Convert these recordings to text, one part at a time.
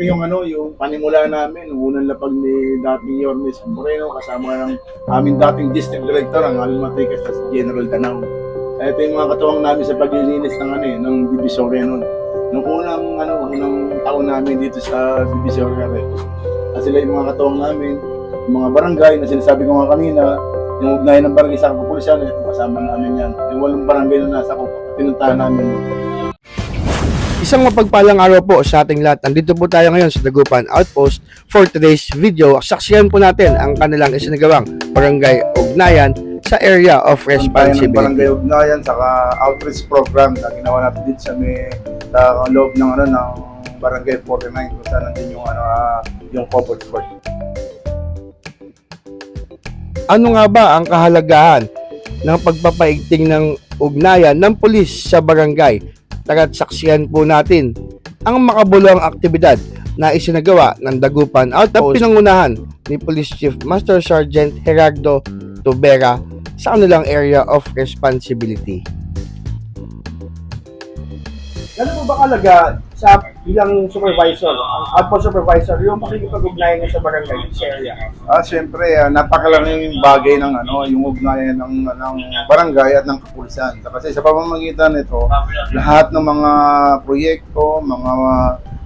ito yung ano, yung panimula namin, unang lapag ni dating Yormes Moreno, kasama ng aming dating district director, ang Alma Tikas, at General. Kaya ito yung mga katuwang namin sa paglilinis ng ano eh, ng Divisoria noon. Nung unang, ano, unang taon namin dito sa Divisoria rin. At sila yung mga katuwang namin, yung mga barangay na sinasabi ko nga kanina, yung ugnayan ng barangay sa kapulisan, ito kasama namin yan. Yung walong barangay na nasa kup, pinuntahan namin. Isang mapagpalang araw po sa ating lahat. Nandito po tayo ngayon sa Dagupan Outpost for today's video. Saksiyan po natin ang kanilang isinagawang barangay ugnayan sa area of responsibility. barangay ugnayan, saka outreach program na ginawa natin dito sa, may, sa loob ng, ano, ng barangay 49 kung saan nandun yung, ano, ah, yung covered court. Ano nga ba ang kahalagahan ng pagpapaigting ng ugnayan ng pulis sa barangay? Tara't saksiyan po natin ang makabuluhang aktibidad na isinagawa ng Dagupan Outpost na pinangunahan ni Police Chief Master Sergeant Gerardo Tubera sa kanilang area of responsibility. Ano po ba kalaga sa bilang supervisor, ang outpost supervisor, yung pakikipag-ugnayan niyo sa barangay sa area? Ah, siyempre, ah, napakalaking bagay ng ano, yung ugnayan ng ng barangay at ng kapulisan. Kasi sa pamamagitan nito, lahat ng mga proyekto, mga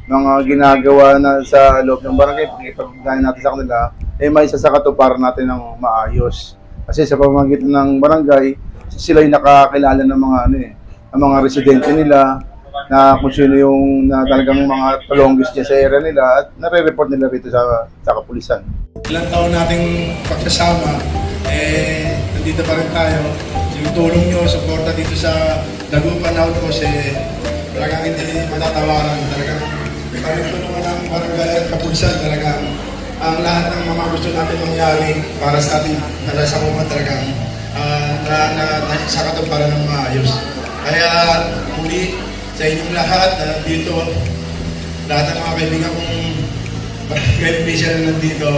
mga ginagawa na sa loob ng barangay, pakipag-ugnayan natin sa kanila, eh may sasakatuparan natin ng maayos. Kasi sa pamamagitan ng barangay, sila yung nakakilala ng mga ano eh, ng mga residente nila, na kung sino yung na talagang mga talonggis niya sa area nila at nare-report nila rito sa sa kapulisan. ilang taon nating pagsasama, eh, nandito pa rin tayo. Yung tulong nyo, suporta dito sa Dagupan Outpost, eh, talagang hindi matatawaran. Talagang kami tulungan ng barangay at kapulisan, talagang ang lahat ng mga gusto natin mangyari para sa ating nalasakupan talagang uh, na, na, na, sa katuparan ng maayos. Kaya muli sa inyong lahat na nandito, lahat ng mga kaibigan kong barangay official na nandito,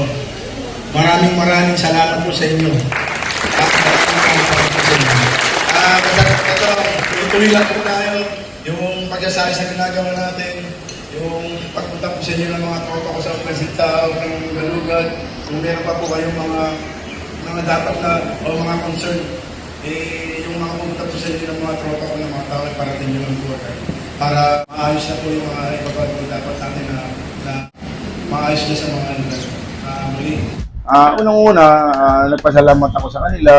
Maraming maraming salamat po sa inyo. At maraming salamat po sa inyo. Ah, basta ito, tuloy lang po tayo. Yung pagsasali sa ginagawa natin, yung pagpunta po sa inyo ng mga tropa ko sa Presita o ng Galugad, kung meron pa po kayong mga mga dapat na o mga concern, eh, yung po sa inyo ng mga tropa ko ng mga tao, ay parating nyo lang po agad. Para maayos na po yung mga ibabag dapat natin na, na maayos na sa mga ano na ah, muli. Ah, unang-una, ah, nagpasalamat ako sa kanila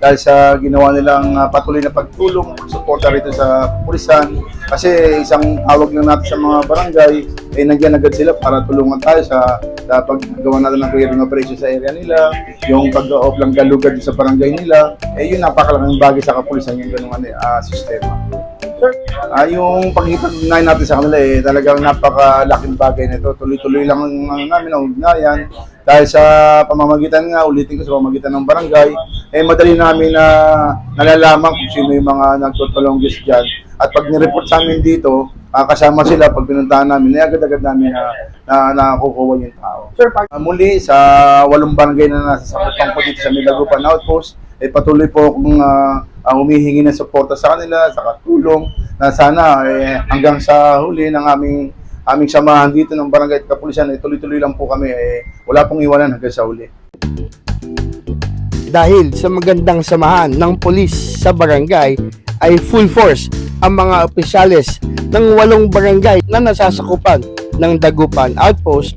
dahil sa ginawa nilang ah, patuloy na pagtulong, suporta rito sa pulisan. Kasi isang awag lang natin sa mga barangay, eh nandiyan agad sila para tulungan tayo sa, sa paggawa natin ng clearing operation sa area nila, yung pag-off lang galugad sa barangay nila, eh yun napakalaking bagay sa kapulisan yung ganung ano, ah, sistema. Ah, yung pagkikipag-ugnayan natin sa kanila eh, talagang napakalaking bagay nito. Tuloy-tuloy lang ang ano namin ang ugnayan. Dahil sa pamamagitan nga, ulitin ko sa pamamagitan ng barangay, eh madali namin na nalalaman kung sino yung mga nagtutulonggis dyan. At pag nireport sa amin dito, ah, kasama sila pag pinuntahan namin, eh agad-agad namin na, na nakukuha yung tao. Sir, pag Ah, muli, sa walong barangay na nasa sakupan ko dito sa Milagupan Outpost, eh patuloy po akong ah, ah, humihingi ng suporta sa kanila, sa katulong, na sana eh, hanggang sa huli ng aming aming samahan dito ng barangay at kapulisan, eh, tuloy-tuloy lang po kami, eh, wala pong iwanan hanggang sa huli. dahil sa magandang samahan ng pulis sa barangay ay full force ang mga opisyales ng walong barangay na nasasakupan ng Dagupan Outpost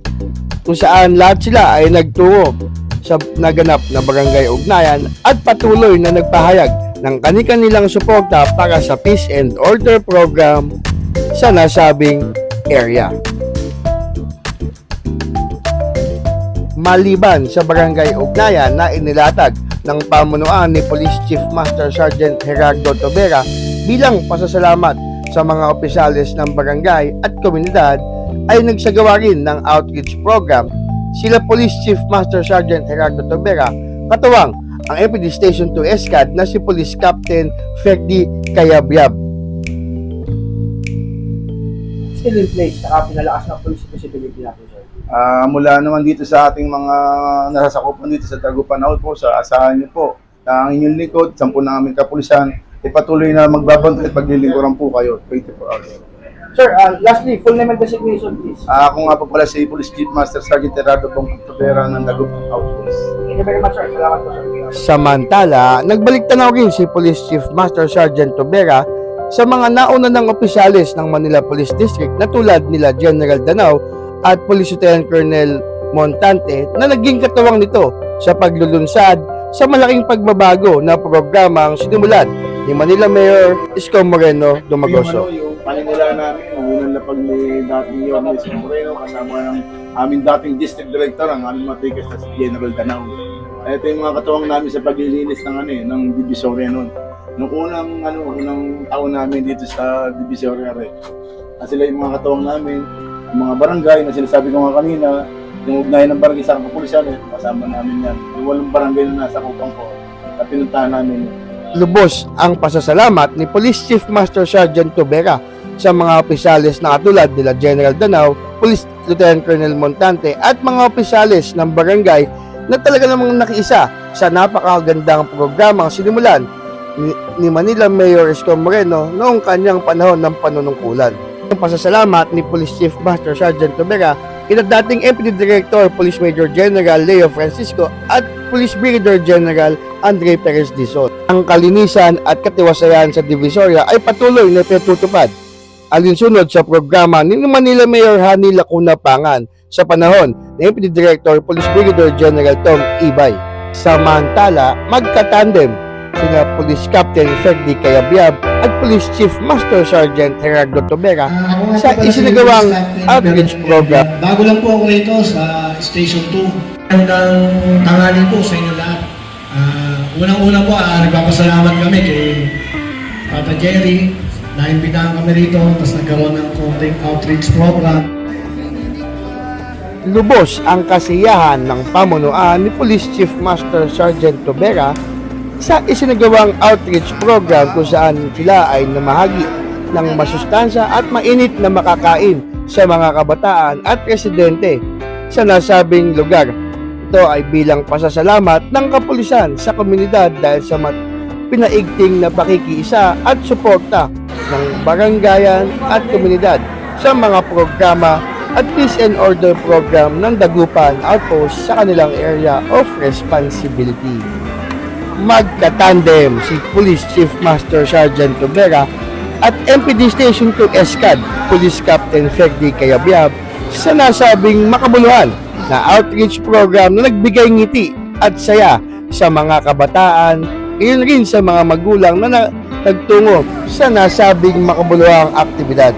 kung saan lahat sila ay nagtungo sa naganap na barangay ugnayan at patuloy na nagpahayag ng kani-kanilang suporta para sa Peace and Order Program sa nasabing area. maliban sa barangay ugnayan na inilatag ng pamunuan ni Police Chief Master Sergeant Gerardo Tobera bilang pasasalamat sa mga opisyalis ng barangay at komunidad ay nagsagawa rin ng outreach program sila Police Chief Master Sergeant Gerardo Tobera katuwang ang MPD Station 2 ESCAD na si Police Captain Ferdi Kayabyab. Still in place, saka pinalakas ng police visibility natin, sir. Ah, mula naman dito sa ating mga nasasakupan dito sa Tagupan Outpost, sa asahan niyo po na ang inyong likod, sampu na aming kapulisan, eh patuloy na magbabantay at paglilingkuran po kayo 24 hours. Sir, uh, lastly, full name and designation, please. Ah, ako nga po pala si Police Chief Master Sergeant Gerardo Bong Tobera ng Dagupan Outpost. Thank you very much, sir. Salamat po, sir. Samantala, nagbalik tanaw rin si Police Chief Master Sergeant Tobera sa mga nauna ng opisyalis ng Manila Police District na tulad nila General Danao at Police Lieutenant Colonel Montante na naging katuwang nito sa paglulunsad sa malaking pagbabago na programang sinimulan ni Manila Mayor Isko Moreno Dumagoso. Yung, ano, yung paninila namin, unang lapag ni dating Yorme Isko Moreno, kasama ng aming dating district director, ang aming matikas na si General Danao. Ito yung mga katuwang namin sa paglilinis ng ano eh, ng Divisoria noon. Nung unang ano, unang taon namin dito sa Divisoria rin. At sila yung mga katuwang namin, yung mga barangay na sinasabi ko nga kanina, yung ugnayan ng barangay sa kapulisan, eh, kasama namin yan. Yung walong barangay na nasa kupang ko, at pinuntahan namin. Lubos ang pasasalamat ni Police Chief Master Sergeant Tobera sa mga opisyalis na katulad nila General Danao, Police Lieutenant Colonel Montante at mga opisyalis ng barangay na talaga namang nakiisa sa napakagandang programang sinimulan ni, ni Manila Mayor Isko Moreno noong kanyang panahon ng panunungkulan. Ang pasasalamat ni Police Chief Master Sergeant Tobera kina dating MPD Director Police Major General Leo Francisco at Police Brigadier General Andre Perez Dizon. Ang kalinisan at katiwasayan sa Divisoria ay patuloy na pinatutupad alinsunod sa programa ni Manila Mayor Hani Lacuna Pangan sa panahon ni MPD Director Police Brigadier General Tom Ibay. Samantala, magkatandem sina Police Captain Ferdi Cayabyab at Police Chief Master Sergeant Gerardo Tobera nga sa isinagawang outreach program. Bago lang po ako rito sa Station 2. Hanggang tanghali po sa inyo lahat. Ah, Unang-una po, ah, nagpapasalamat kami kay Papa Jerry. Naimbitahan kami rito, tapos nagkaroon ng konting outreach program. Lubos ang kasiyahan ng pamunuan ni Police Chief Master Sergeant Tobera sa isinagawang outreach program kung saan sila ay namahagi ng masustansya at mainit na makakain sa mga kabataan at residente sa nasabing lugar. Ito ay bilang pasasalamat ng kapulisan sa komunidad dahil sa mat pinaigting na pakikiisa at suporta ng barangayan at komunidad sa mga programa at peace and order program ng Dagupan Outpost sa kanilang area of responsibility. Magkatandem si Police Chief Master Sergeant Tobera at MPD Station 2 ESCAD Police Captain Ferdi Cayabyab sa nasabing makabuluhan na outreach program na nagbigay ngiti at saya sa mga kabataan, iyon rin sa mga magulang na, na nagtungo sa nasabing makabuluhang aktibidad.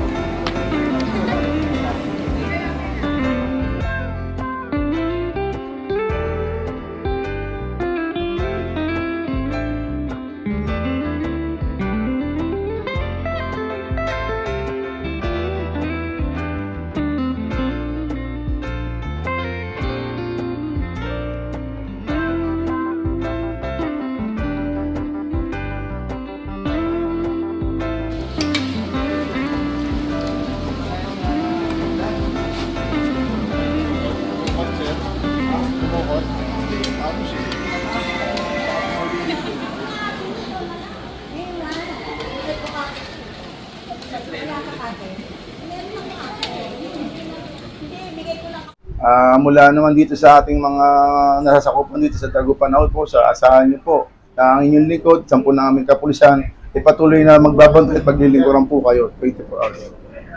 Ah, mula naman dito sa ating mga nasasakupan dito sa Tagupan Outpost, sa asahan niyo po na ang inyong lingkod, sampu na aming kapulisan, ay patuloy na magbabantay at paglilingkuran po kayo 24 hours.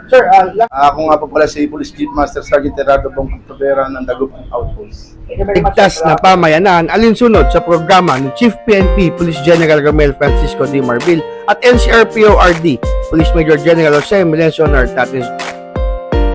Sir, uh, Ah, Ako nga po pala si Police Chief Master Sergeant Gerardo Bong Tobera ng Dagupan Outpost. Ligtas na pamayanan alinsunod sa programa ni Chief PNP Police General Romel Francisco D. Marbil at NCRPO RD Police Major General Jose Melencio Nartates